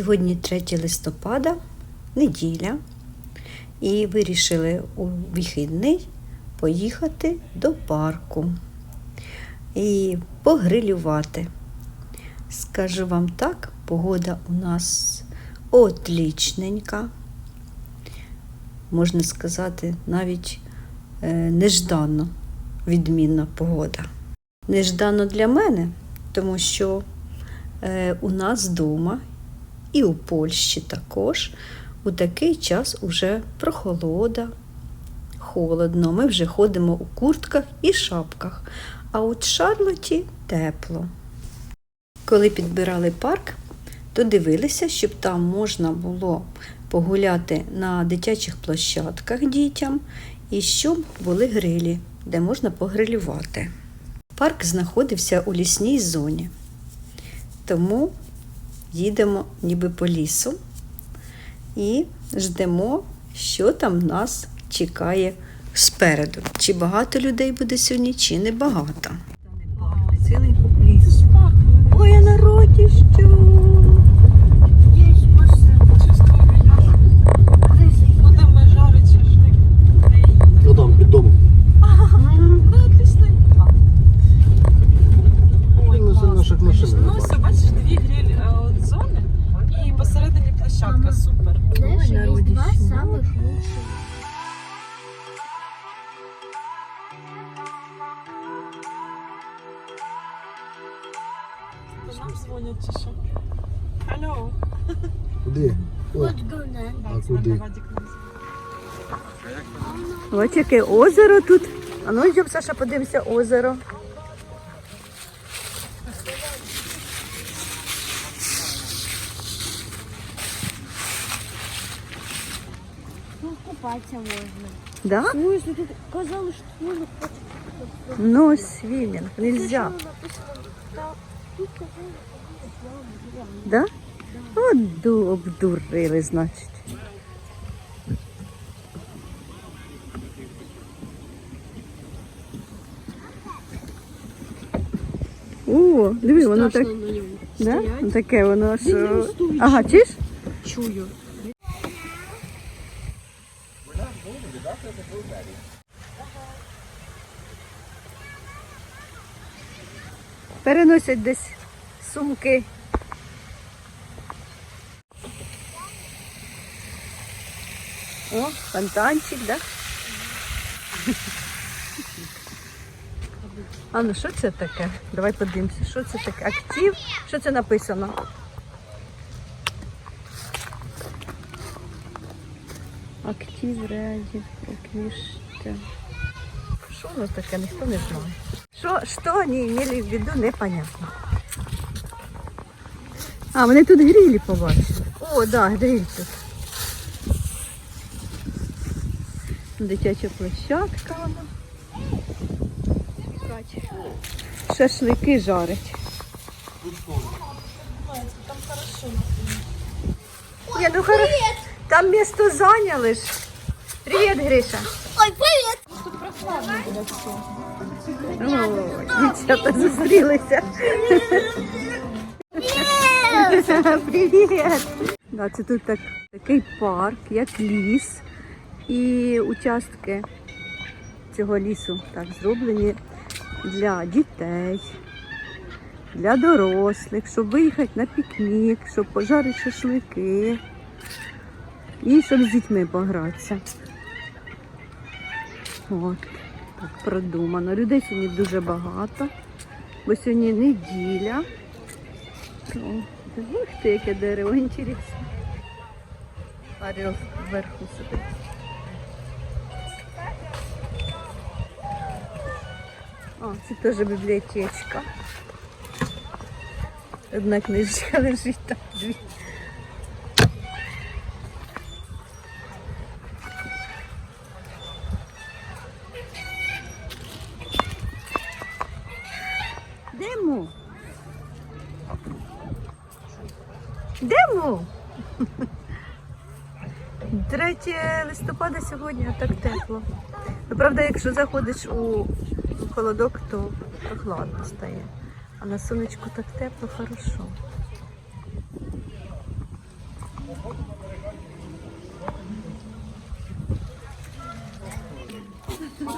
Сьогодні 3 листопада, неділя, і вирішили у вихідний поїхати до парку і погрилювати. Скажу вам так, погода у нас отлічненька. Можна сказати, навіть е, нежданно відмінна погода. Нежданно для мене, тому що е, у нас вдома і у Польщі також у такий час уже прохолода, холодно. Ми вже ходимо у куртках і шапках, а от Шарлоті тепло. Коли підбирали парк, то дивилися, щоб там можна було погуляти на дитячих площадках дітям і щоб були грилі, де можна погрилювати. Парк знаходився у лісній зоні, тому їдемо ніби по лісу і ждемо, що там нас чекає спереду. Чи багато людей буде сьогодні, чи не багато. Ой, а народі що? То нам дзвонять чи що? Алло. Куди? О, Вот Гунен. а куди? Вадик нам дзвонить. Ось яке озеро тут. А ну йдемо, Саша, подивимося озеро. Ну, купаться можно. Да? Ну, если тут казалось, что можно купаться. Ну, свімінг, нельзя. Да, Да? От обдурили, значить. О, диви, воно так. Да? Таке воно що. Ага, чиш? Чую. Переносять десь сумки. О, фонтанчик, да? А ну що це таке? Давай подивимося, що це таке? Актив? Що це написано? Актив раді проквіште. Що воно таке, ніхто не знає. Що, що вони мали в виду, непонятно. А, вони тут грилі побачили. О, да, гриль тут. Дитяча площадка. Шашлики жарять. Ні, ну хорошо. Там місто зайняли ж. Привіт, Гриша. Ой, привет! Дівчата зустрілися. Привіт! Да, це тут так, такий парк, як ліс. І участки цього лісу так зроблені для дітей, для дорослих, щоб виїхати на пікнік, щоб пожарити шашлики і щоб з дітьми погратися. От, так продумано. Людей сьогодні дуже багато, бо сьогодні неділя. Ух ти, яке дерево, інтересно. Орел вверху сидить. О, це теж бібліотечка. Одна книжечка лежить там. Дві. Йдемо. 3 листопада сьогодні, а так тепло. Ну, правда, якщо заходиш у холодок, то прохладно стає. А на сонечку так тепло, хорошо.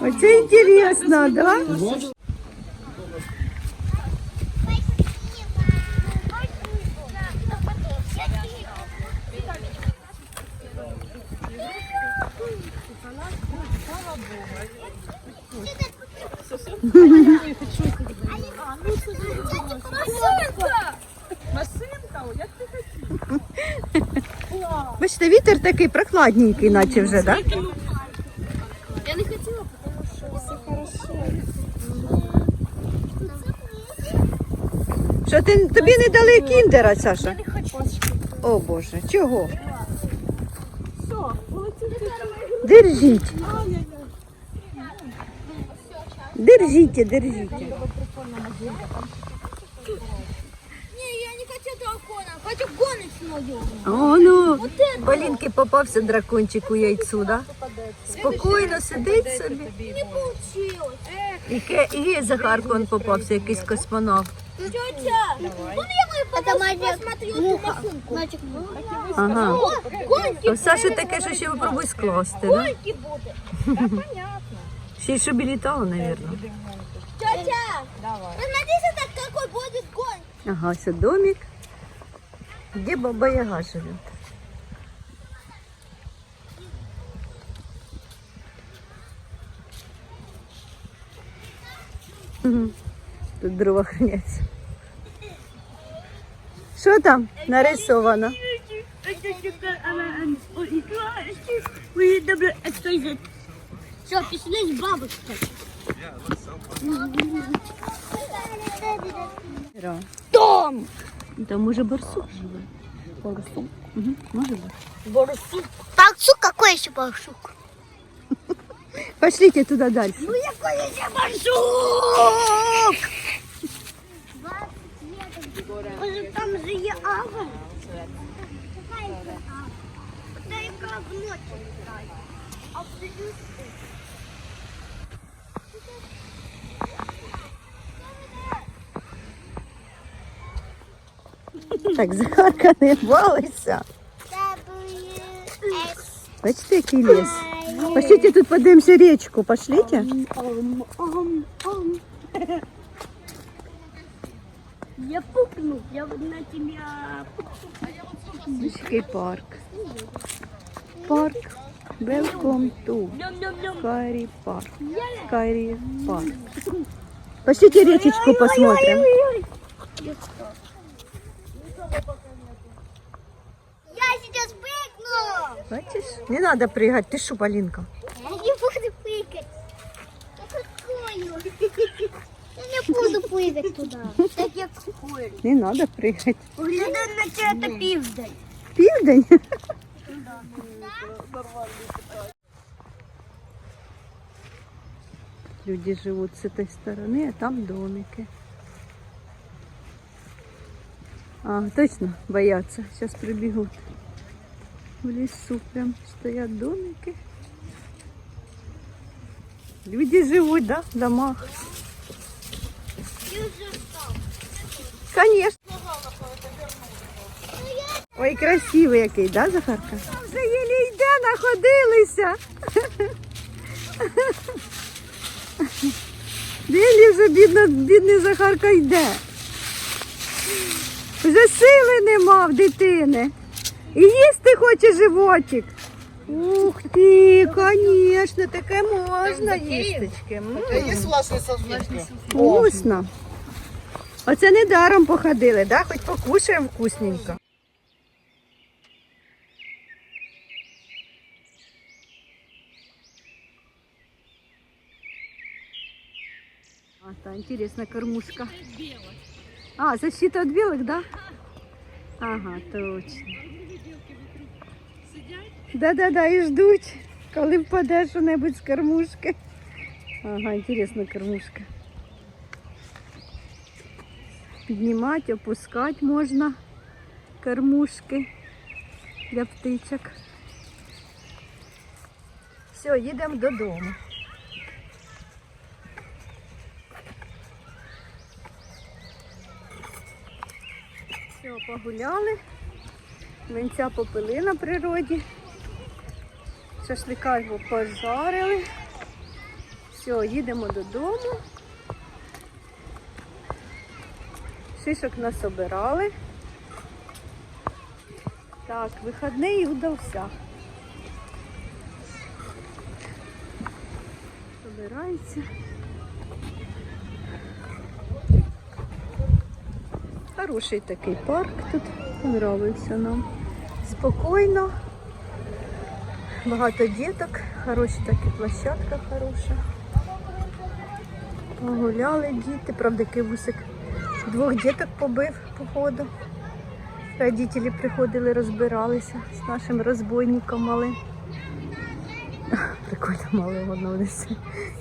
Оце інтересно, да? Бачите, вітер такий прохладненький, наче вже, так? Я не хотела, потому что все хорошо. Що ти тобі не дали кіндера, Саша? Не хочу. О Боже, чого? Держіть. Держіть, держіть. Не, я не хочу дракона, хочу гоночную. О, ну, Полінки попався дракончик у яйцю, да? Спокійно сидить собі. Не получилось. І, ке- і Захарку он попався, якийсь космонавт. Тетя, ну я мою Это посмотрю эту машинку. Ага. гонки, Саші таке, що ще попробуй скласти, да? гонки будет. Ще й щоб і літало, мабуть. Тетя, посмотрите, так какой будет гонки. Ага, ось домик, де баба Яга живе. Мгм. Тут дрова храняться. Що там нарисовано? Все, пішли з бабушкою. Там! Там може барсук живе. Барсук? Угу. Може бути. Барсук. Барсук? Какой еще барсук? Пошлите туда дальше. Ну какой еще барсук? Может там же є ава? Какая же ава? Та яка вночі Так, Захарка не балися. Бачите, який ліс. Пошлите тут подивимося річку. Пошлите. Я пукну, я вот на тебя Ось який парк. Парк. Welcome to Скайри парк. Скайри парк. Пошлите речечку посмотрим. Я сейчас прыгну! Бачиш? Не надо прыгать. Ты что, Полинка? Я не буду прыгать. Я какую? Я не буду прыгать туда. Так я какую? Не надо прыгать. Глядя на тебя это пиздай. Південь. Люди живут с этой стороны, а там домики. А, точно, боятся. Сейчас прибегут. В лесу прям стоят домики. Люди живут, да, в домах. Конечно. Ой, красивий який, да, Захарка? Вже єлі йде, находилися. Єлі вже бідна, бідний Захарка йде. Вже сили нема в дитини. І їсти хоче животик. Ух ти, звісно, таке можна їстечки. Є власне салфетка? Вкусно. Оце не даром походили, да? Хоч покушаємо вкусненько. А, та интересная кормушка. А, защита от белых, да? Ага, точно. Да-да-да, і ждуть, коли впаде що-небудь з кормушки. Ага, интересна кормушка. Піднімати, опускати можна кормушки для птичок. Все, їдемо додому. Все, погуляли. Венця попили на природі. Шашлика його пожарили. Все, їдемо додому. Шишок нас обирали. Так, вихідний удався. Собирається. Хороший такий парк тут. Понравився нам. Спокійно. Багато діток, хороша така площадка хороша. Погуляли діти, правда, кивусик двох діток побив походу. Родителі приходили, розбиралися з нашим розбойником малим. Прикольно мали воно десь,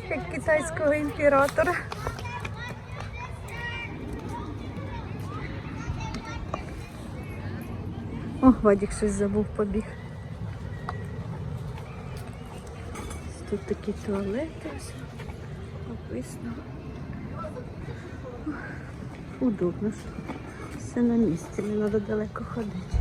як китайського імператора. О, Вадик щось забув, побіг. Тут такі туалети, все написано. Удобно. Все на місці, не треба далеко ходити.